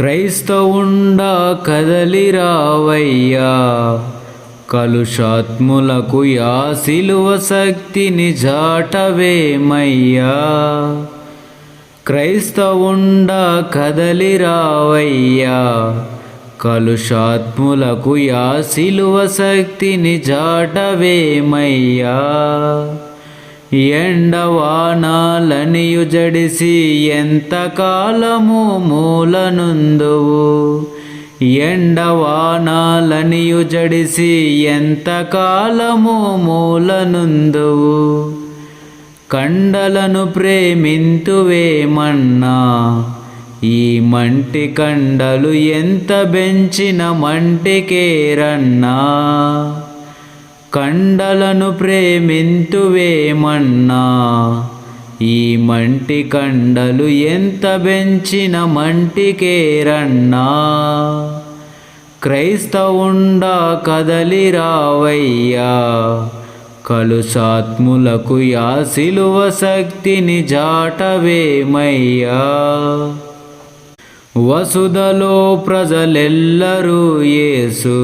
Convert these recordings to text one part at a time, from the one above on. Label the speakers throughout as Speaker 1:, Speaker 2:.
Speaker 1: క్రైస్తవుండా కదలిరావయ్యా కలుషాత్ములకు yeah సిలువ శక్తిని జాటవేమయ్యా. క్రైస్తవుండా కదలిరావయ్యా కలుషాత్ములకు yeah సిలువ శక్తిని జాటవేమయ్యా. ఎండవానాలనియు జడిసి ఎంతకాలము మూలనుందువు? ఎండవానాలనియు జడిసి ఎంతకాలము మూలనుందువు? కండలను ప్రేమింతువేమన్నా ఈ మంటి కండలు ఎంత బెంచిన మంటికేరన్నా? కండలను ప్రేమింతువేమన్నా ఈ మంటి కండలు ఎంత బెంచిన మంటికేరన్నా క్రైస్తవుండా కదలిరావయ్యా కలుసాత్ములకు యా సిలువ శక్తిని జాటవేమయ్యా? వసుదలో ప్రజలెల్లరూ యేసు.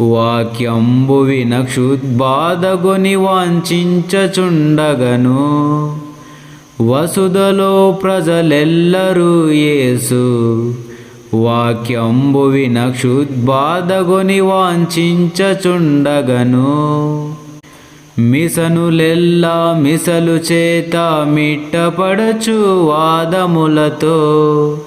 Speaker 1: వాక్యంబు వినక్షుద్బాధగుని వాంఛించచుండగను. వసుదలో ప్రజలెల్లరూ యేసు. వాక్యంబు వినక్షుద్బాధగుని వాంఛించచుండగను. మిసనులెల్లా మిసలు చేత మిట్టపడచు వాదములతో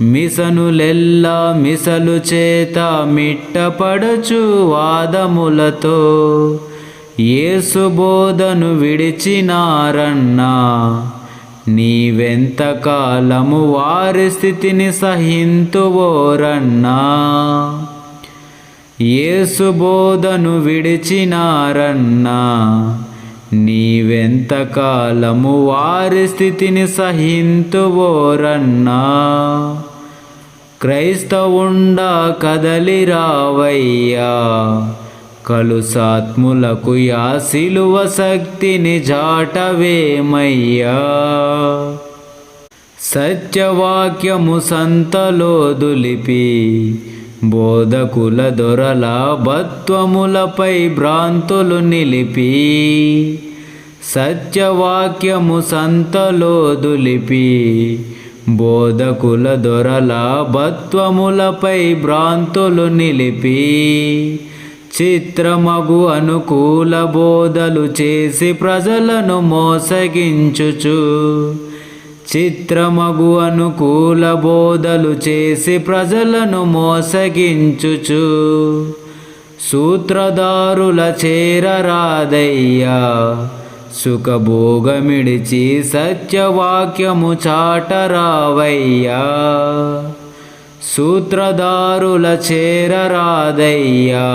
Speaker 1: మిసనులెల్లా మిసలు చేత మిట్టపడచు వాదములతో ఏసుబోధను బోధను విడిచినారన్నా నీవెంతకాలము వారి స్థితిని సహింతువోరన్నా. ఏసుబోధను బోధను విడిచినారన్నా నీవెంతకాలము వారి స్థితిని సహింతువోరన్నా? క్రైస్తవుండా కదలిరావయ్యా. కలుసాత్ములకు యా సిలువ శక్తిని జాటవేమయ్యా? సత్యవాక్యము సంతలో దులిపి బోధకుల దొరల బత్వములపై భ్రాంతులు నిలిపి సత్యవాక్యము సంతలో దులిపి బోధకుల దొరల బత్వములపై భ్రాంతులు నిలిపి చిత్రమగు అనుకూల బోధలు చేసి ప్రజలను మోసగించుచు చిత్రమగు అనుకూల బోధలు చేసి ప్రజలను మోసగించుచు. సూత్రధారుల చేరరాదయ్యా సుఖభోగమిడిచి సత్యవాక్యము చాటరావయ్యా. సూత్రధారుల చేరరాదయ్యా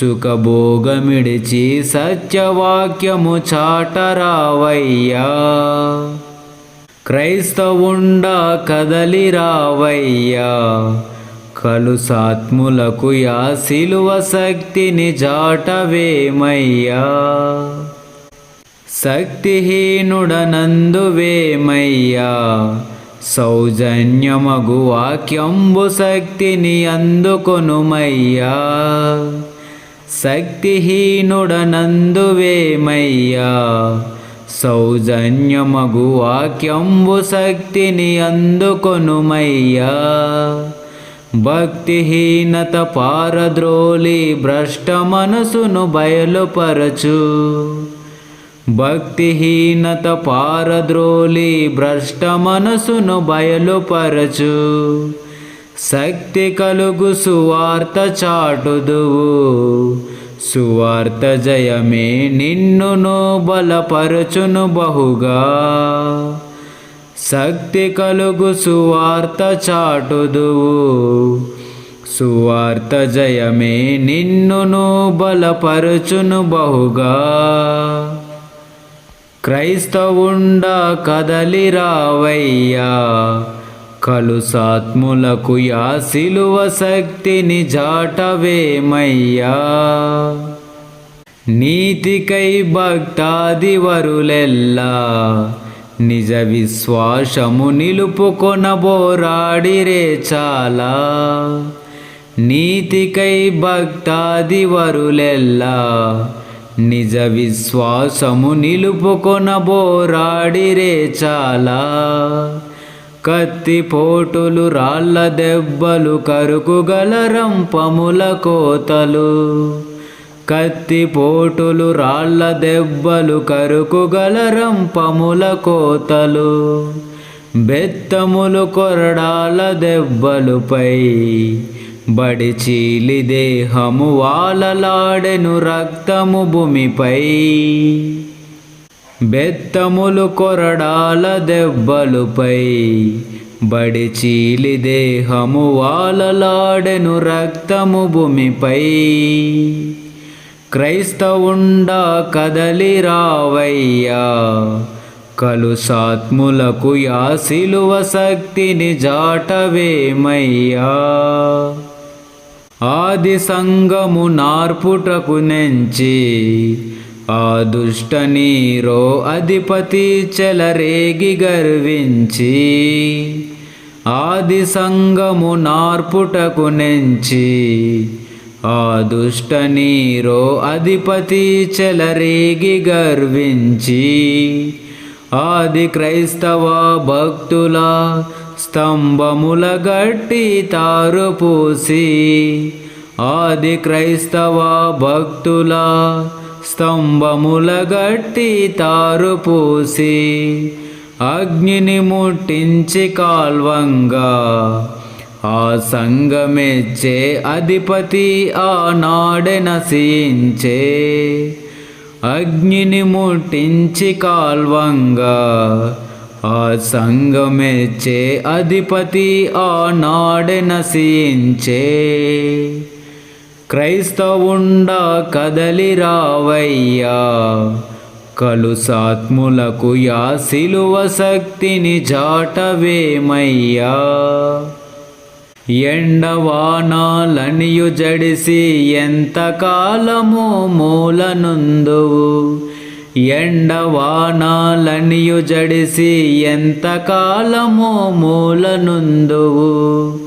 Speaker 1: సుఖభోగమిడిచి సత్యవాక్యము చాటరావయ్యా. క్రైస్తవుండా కదలిరావయ్యా. కలుసాత్ములకు యా శిలువ శక్తిని జాటవేమయ్యా. శక్తిహీనుడనందువేమయ్యా. సౌజన్యమగు వాక్యంబు శక్తిని అందుకొనుమయ్యా. శక్తిహీనుడనందువేమయ్యా. సౌజన్యమగు వాక్యంబు శక్తిని అందుకొనుమయ్యా. భక్తిహీనత పారద్రోలి భ్రష్ట మనసును బయలుపరచు. భక్తిహీనత పారద్రోలి భ్రష్ట మనసును బయలుపరచు. శక్తి కలుగు సువార్త చాటుదువు. సువార్త జయమే నిన్నును బలపరచును బహుగా. శక్తి కలుగు సువార్త చాటుదువు. సువార్త జయమే నిన్నును బలపరచును బహుగా. క్రైస్తవుండా కదలిరావయ్యా కలుసాత్ములకు యా సిలువ శక్తిని జాటవేమయ్యా. నీతికై భక్తాది వరులెల్లా నిజ విశ్వాసము నిలుపుకొనబోరాడిరే చాలా. నీతికై భక్తాది వరులెల్లా నిజ విశ్వాసము నిలుపుకొనబోరాడిరే చాలా. కత్తి పోటులు రాళ్ళ దెబ్బలు కరుకుగల రంపముల కోతలు. కత్తి పోటులు రాళ్ళ దెబ్బలు కరుకుగల రంపముల కోతలు. బెత్తములు కొరడాల దెబ్బలుపై బడి చీలి దేహము వాలలాడెను రక్తము భూమిపై. బెత్తములు కొరడాల దెబ్బలుపై బడి చీలి దేహము వాలలాడెను రక్తము భూమిపై. క్రైస్తవుండా కదలి రావయ్యా కలుసాత్ములకు యాసిలువ శక్తిని జాటవేమయ్యా. ఆది సంగము నార్పుటకు నెంచి ఆ దుష్ట నీరో అధిపతి చెలరేగి గర్వించి ఆది సంగము నార్పుటకు నెంచి ఆ దుష్ట నీరో అధిపతి చెలరేగి గర్వించి ఆది క్రైస్తవ భక్తుల స్తంభముల గట్టి తారు పూసి ఆది క్రైస్తవ భక్తుల స్తంభముల గట్టి తారు పూసి అగ్నిని ముట్టించి కాల్వంగా ఆ సంగమెచ్చే అధిపతి ఆనాడే నశించే అగ్నిని ముట్టించి కాల్వంగా ఆ సంగమెచ్చే అధిపతి ఆనాడే నశించే క్రైస్తవుండా కదలి రావయ్యా కలుసాత్ములకు యా సిలువ శక్తిని జాటవేమయ్యా. ఎండవానాలనియు జడిసి ఎంతకాలము మూలనుందువు. ఎండవానాలనియు జడిసి ఎంతకాలము మూలనుందువు.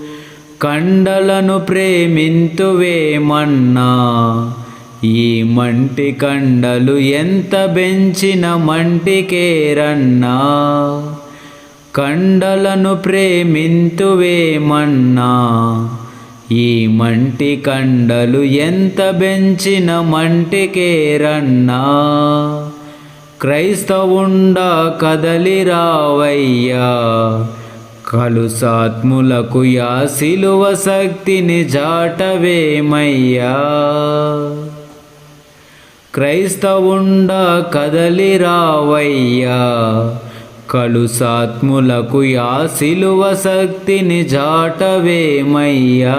Speaker 1: కండలను ప్రేమింతువేమన్నా ఈ మంటి కండలు ఎంత బెంచిన మంటికేరన్నా కండలను ప్రేమింతువేమన్నా ఈ మంటి కండలు ఎంత బెంచిన మంటికేరన్నా క్రైస్తవుండా కదలి రావయ్యా కలుసాత్ములకు యా సిలువ శక్తిని జాటవేమయ్యా క్రైస్తవుండ కదలి రావయ్యా. కలుసాత్ములకు యా సిలువ శక్తిని జాటవేమయ్యా